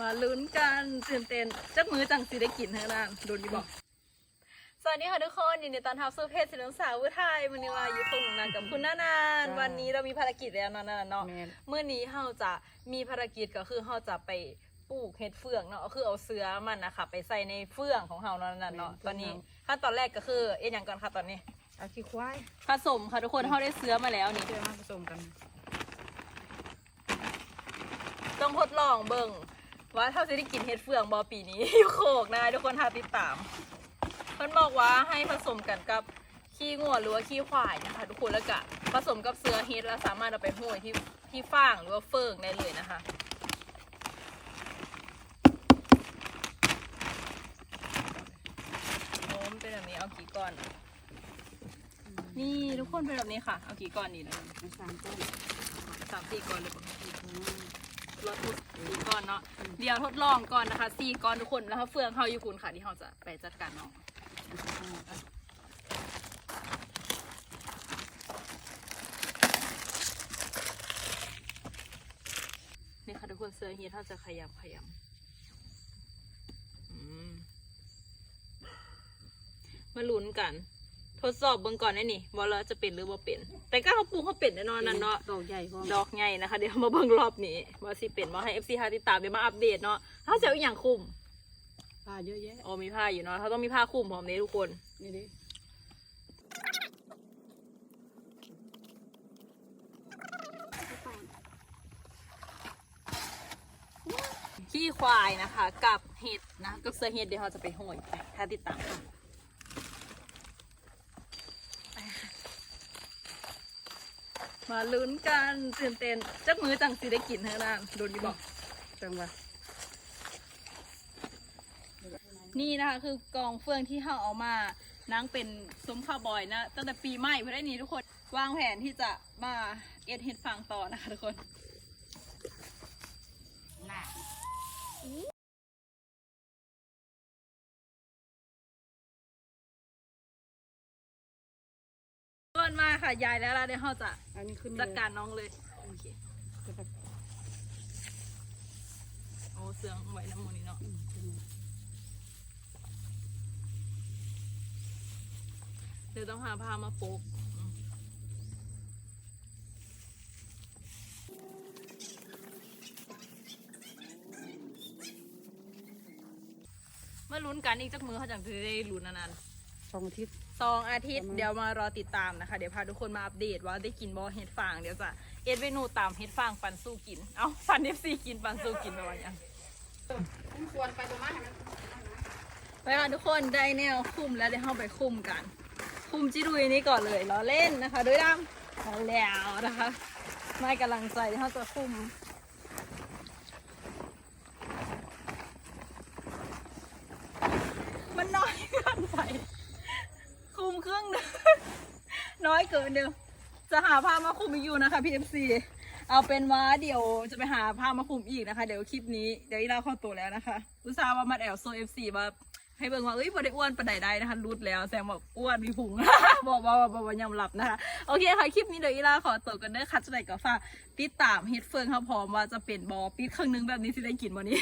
มาลุ้นกันตื่นเต้นจักมือจังสิได้กินเท่านั้นโดนดีบอกสวัสดีค่ะทุกคนยินดีต้อนรับสู่เพจสิลงสาวอุทัยวันนี้มาอยู่ตรงนั้นกับคุณนานานจ้าวันนี้เรามีภารกิจแล้วเนาะนานๆเนาะแม่นเมื่อนี้เราจะมีภารกิจก็คือเราจะไปปลูกเห็ดเฟืองเนาะก็คือเอาเสื้อมันนะคะไปใส่ในเฟืองของเราเนาะนั่นๆเนาะแม่นตอนนี้ขั้นตอนแรกก็คือเอ็นอย่างก่อนค่ะตอนนี้เอาขี้ควายผสมค่ะทุกคนเราได้เสื้อมาแล้วนี่เพื่อมาผสมกัน ต้องทดลองเบิ่ง ว่าเท่าจะได้กินเห็ดเฟืองบอปีนี้ อยู่โคกนะทุกคนหาติดตามเพิ่นบอกว่าให้ผสมกันกับขี้งัวหรือว่าขี้ควายนะคะ ทุกคนแล้วก็ผสมกับเสือเห็ดแล้วสามารถเอาไปห้อยที่ที่ฟางหรือว่าเฟิงได้เลยนะคะโน้มเป็นแบบนี้เอากี่ก้อน นี่ทุกคนเป็นแบบนี้ค่ะ เอากี่ก้อนนี่เลยเอาสามต้นสามสี่ก้อนเลยปะอืมรถทุกสี่ก้อนเนาะ เดี๋ยวทดลองก่อนนะคะสี่ก้อนทุกคนแล้วเฟืองเขาอยู่คุณค่ะที่เราจะไปจัดการน้องนี่ค่ะทุกคนเสื้อเฮียถ้าจะขยับขยับอืมมาลุ้นกัน ทดสอบเบิ่งก่อนได้นี่ว่าเราจะเป็นหรือว่าเป็น แต่ก็เขาปลูกเขาเป็นแน่นอนนั่นเนาะ ดอกใหญ่พร้อมดอกไงนะคะ เดี๋ยวมาเบิ่งรอบนี้ว่าสิเป็นว่าให้ FC หาติดตามเดี๋ยวมาอัปเดตเนาะถ้าจะเอาอหย่างคุมผ้าเยอะแยะอ๋อมีผ้าอยู่เนาะเขาต้องมีผ้าคลุมพร้อมนี้ทุกคน นี่ดิขี้ควายนะคะ กับเห็ดนะกับเสื้อเห็ดเดี๋ยวเราจะไปห้อยไปถ้าติดตามค่ะ มาลุ้นกันตื่นเต้นจักมือจังสิได้กินเท่านั้นโดนดีบอกจังหวะนี่นะคะคือกองเฟืองที่เขาเอามานั่งเป็นซุ้มข้าวบอยนะตั้งแต่ปีใหม่เพื่อได้นี้ทุกคนวางแผนที่จะมาเอ็ดเห็ดฟางต่อนะคะทุกคน นมาค่ะ ยายแล้วล่ะเดี๋ยวเขาจะอันนี้ขึ้นจัดการน้องเลยโอเคจะแบบโอ้เสืองไว้น้ำมูนี่เนาะอืมขึ้นมาเดี๋ยวต้องหาผ้ามาโปกอืมเมื่อลุ้นกันอีกจักมือเขาจังจะได้ลุ้นนานสองอาทิตย์ๆ สองอาทิตย์ประมาณเดี๋ยวมารอติดตามนะคะ เดี๋ยวพาทุกคนมาอัปเดตว่าได้กินบอเห็ดฟางเดี๋ยวจะเอ็ดเมนูตามเห็ดฟางปันสู้กิน เอ้าปันเอฟซีกินปันสู้กินไปวันยังส่วนไปประมาณนั้นไปค่ะทุกคนได้แนวคุมแล้วเดี๋ยวเข้าไปคุมกัน คุมจิดุยนี้ก่อนเลยล้อเล่นนะคะ ด้วยดำเอาแล้วนะคะ ไม่กำลังใจที่เขาจะคุม มันน้อยเกินไป คุมครึ่งหนึง น้อยเกินเดียวจะหาผ้ามาคุมอีกอยู่นะคะพี่เอฟซีเอาเป็นว่าเดี๋ยวจะไปหาผ้ามาคุมอีกนะคะ เดี๋ยวคลิปนี้เดี๋ยวอีลาเข้อตัวแล้วนะคะอุตส่าห์ว่ามาแอลโซเอฟซีมา ให้เบิ่งว่าเอ้ยพอได้อ้วนปานใดได้นะคะรูดแล้วแซมบอกอ้วนมีพุง บอกว่าบอกว่ายอมรับนะคะโอเคค่ะคลิปนี้เดี๋ยวอีลาขอตัวกันเด้อค่ะจะไหนก็ฝากติดตามเฮ็ดเฟิงครับพร้อมว่าจะเป็นบอปิดครึ่งหนึงแบบนี้สิได้กินวันนี้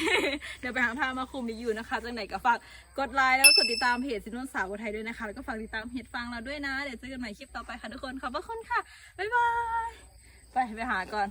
เดี๋ยวไปหาผ้ามาคุมอีกอยู่นะคะจังไหนก็ฝากกดไลค์แล้วก็กดติดตามเพจสินวนสาวไทยด้วยนะคะแล้วก็ฝากติดตามเฮ็ดฟังเราด้วยนะเดี๋ยวเจอกันใหม่คลิปต่อไปค่ะทุกคนขอบพระคุณค่ะบ๊ายบายไปไปหาก่อน